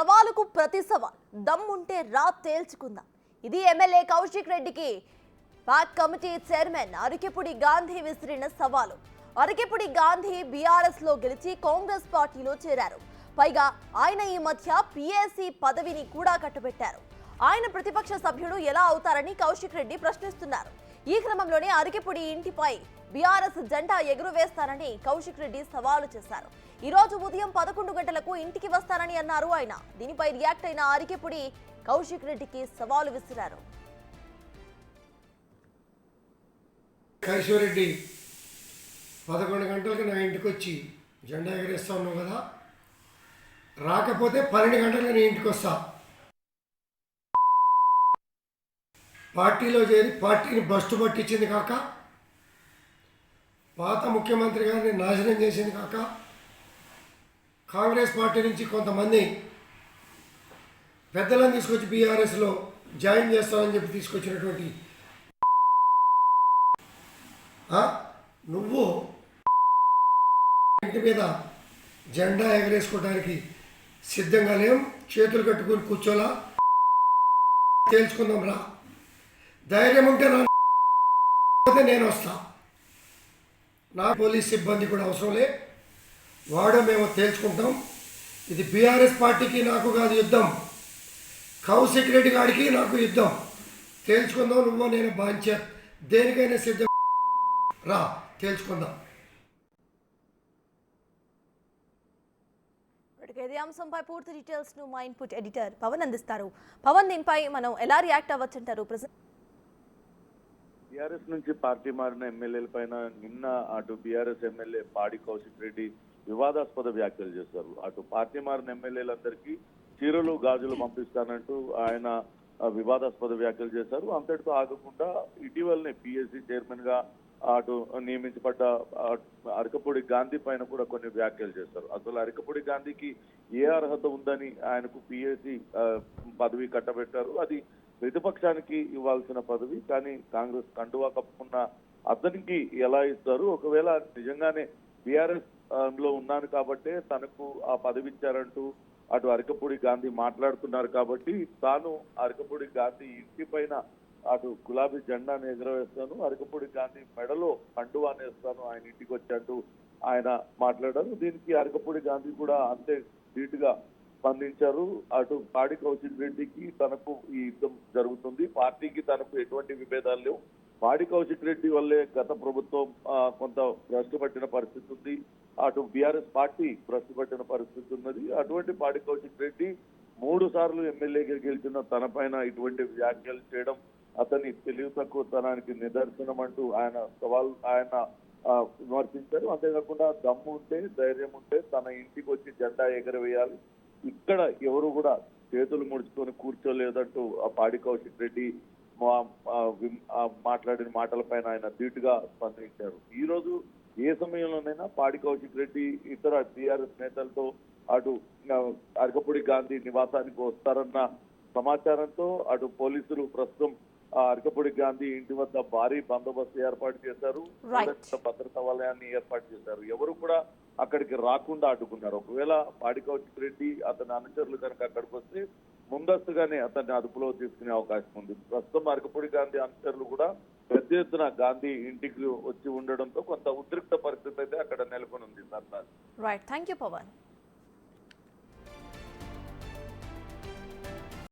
సవాలుకు ప్రతి సవాల్ దమ్ముంటే రా తేల్చుకుందాం. ఇది ఎమ్మెల్యే కౌశిక్ రెడ్డికి. PAC committee chairman Arekapudi Gandhi విసిరిన సవాలు. అరికెపుడి గాంధీ బీఆర్ఎస్లో గెలిచి కాంగ్రెస్ పార్టీలో చేరారు. పైగా ఆయన ఈ మధ్య పిఎస్సి పదవిని కూడా కట్టబెట్టారు. ఆయన ప్రతిపక్ష సభ్యుడు ఎలా అవుతారని కౌశిక్ రెడ్డి ప్రశ్నిస్తున్నారు. ఈ క్రమంలోనే అరికెపుడి ఇంటిపై బీఆర్ఎస్ జెండా ఎగురవేస్తానని కౌశిక్ రెడ్డి సవాలు చేశారు. ఈ రోజు ఉదయం పదకొండు గంటలకు ఇంటికి వస్తానని అన్నారు ఆయన. దీనిపై రియాక్ట్ అయిన అరికెపుడి కౌశిక్ రెడ్డికి సవాలు విసిరారు. కైశ్వరెడ్డి పదకొండు గంటలకు నా ఇంటికి వచ్చి జెండా ఎగరేస్తా ఉన్నావు కదా? రాకపోతే పన్నెండు గంటలకు నేను ఇంటికి వస్తా పార్టీలో చేరి పార్టీని బస్టు పట్టించింది కాక పాత ముఖ్యమంత్రి గారిని నాశనం చేసింది కాక కాంగ్రెస్ పార్టీ నుంచి కొంతమంది పెద్దలను తీసుకొచ్చి బీఆర్ఎస్లో జాయిన్ చేస్తామని చెప్పి తీసుకొచ్చినటువంటి నువ్వు ఇంటి మీద జెండా ఎగరేసుకోవడానికి సిద్ధంగా లేం చేతులు కట్టుకుని కూర్చోలా తేల్చుకుందాం రా. ధైర్యం ఉంటే నా నేను వస్తా. నా పోలీస్ సిబ్బంది కూడా అవసరం లే. వాడో మేము తేల్చుకుంటాం. ఇది బీఆర్ఎస్ పార్టీకి నాకు కాదు యుద్ధం. కౌశిక్ రెడ్డి గారికి నాకు యుద్ధం. తేల్చుకుందాం నువ్వు నేను బాధ్య దేనికైనా సిద్ధం. రా తేల్చుకుందాం. ఇప్పటికే అంశంపై పూర్తి డీటెయిల్స్ను మా ఇన్పుట్ ఎడిటర్ పవన్ అందిస్తారు. పవన్ దీనిపై మనం ఎలా రియాక్ట్ అవ్వచ్చు అంటారు ప్రజెంట్ బీఆర్ఎస్ నుంచి పార్టీ మారిన ఎమ్మెల్యేల పైన నిన్న అటు బీఆర్ఎస్ ఎమ్మెల్యే పాడి కౌశిక్ రెడ్డి వివాదాస్పద వ్యాఖ్యలు చేశారు. అటు పార్టీ మారిన ఎమ్మెల్యేలందరికీ చీరలు గాజులు పంపిస్తానంటూ ఆయన వివాదాస్పద వ్యాఖ్యలు చేశారు. అంతటితో ఆగకుండా ఇటీవలనే పిఎస్సి చైర్మన్గా అటు నియమించబడ్డ అరకపూడి గాంధీ పైన కూడా కొన్ని వ్యాఖ్యలు చేశారు. అసలు అరకపూడి గాంధీకి ఏ అర్హత ఉందని ఆయనకు పిఎస్సి పదవి కట్టబెట్టారు? అది ప్రతిపక్షానికి ఇవ్వాల్సిన పదవి కానీ కాంగ్రెస్ కండువా కప్పుకున్న అతనికి ఎలా ఇస్తారు? ఒకవేళ నిజంగానే బీఆర్ఎస్లో ఉన్నాను కాబట్టే తనకు ఆ పదవి ఇచ్చారంటూ అటు అరకపూడి గాంధీ మాట్లాడుతున్నారు కాబట్టి తాను అరకపూడి గాంధీ ఇంటి పైన అటు గులాబీ జెండాను ఎగరవేస్తాను అరకపూడి గాంధీ మెడలో కండువా అనేస్తాను ఆయన ఇంటికి వచ్చాడు ఆయన మాట్లాడారు. దీనికి అరకపూడి గాంధీ కూడా అంతే ధీటుగా స్పందించారు. అటు పాడి కౌశిక్ రెడ్డికి తనకు ఈ యుద్ధం జరుగుతుంది. పార్టీకి తనకు ఎటువంటి విభేదాలు లేవు. పాడి కౌశిక్ రెడ్డి వల్లే గత ప్రభుత్వం కొంత భ్రష్టు పట్టిన పరిస్థితి ఉంది. అటు బీఆర్ఎస్ పార్టీ భ్రష్టు పట్టిన పరిస్థితి ఉన్నది. అటువంటి పాడి కౌశిక్ రెడ్డి మూడు సార్లు ఎమ్మెల్యేగా గెలిచిన తన పైన ఇటువంటి వ్యాఖ్యలు చేయడం అతని తెలివి తక్కువతనానికి నిదర్శనం అంటూ ఆయన సవాల్ ఆయన విమర్శించారు. అంతేకాకుండా దమ్ము ఉంటే ధైర్యం ఉంటే తన ఇంటికి వచ్చి జెండా ఎగరవేయాలి. ఇక్కడ ఎవరు కూడా చేతులు ముడుచుకొని కూర్చోలేదంటూ ఆ పాడి కౌశిక్ రెడ్డి మాట్లాడిన మాటలపైన ఆయన ధీటుగా స్పందించారు. ఈ రోజు ఏ సమయంలోనైనా పాడి కౌశిక్ రెడ్డి ఇతర టీఆర్ఎస్ నేతలతో అటు అరకపూడి గాంధీ నివాసానికి వస్తారన్న సమాచారంతో అటు పోలీసులు ప్రస్తుతం అరకపూడి గాంధీ ఇంటి వద్ద భారీ బందోబస్తు ఏర్పాటు చేశారు. భద్రతా వలయాన్ని ఏర్పాటు చేశారు. ఎవరు కూడా అక్కడికి రాకుండా అడ్డుకున్నారు ఒకవేళ పాడి రెడ్డి అతని అనుచరులు కనుక అక్కడికి వస్తే ముందస్తుగానే అతన్ని అదుపులో తీసుకునే అవకాశం ఉంది. ప్రస్తుతం అరకపూడి గాంధీ అనుచరులు కూడా పెద్ద ఎత్తున గాంధీ ఇంటికి వచ్చి ఉండడంతో కొంత ఉద్రిక్త పరిస్థితి అయితే అక్కడ నెలకొని ఉంది Sardar right thank you Pawan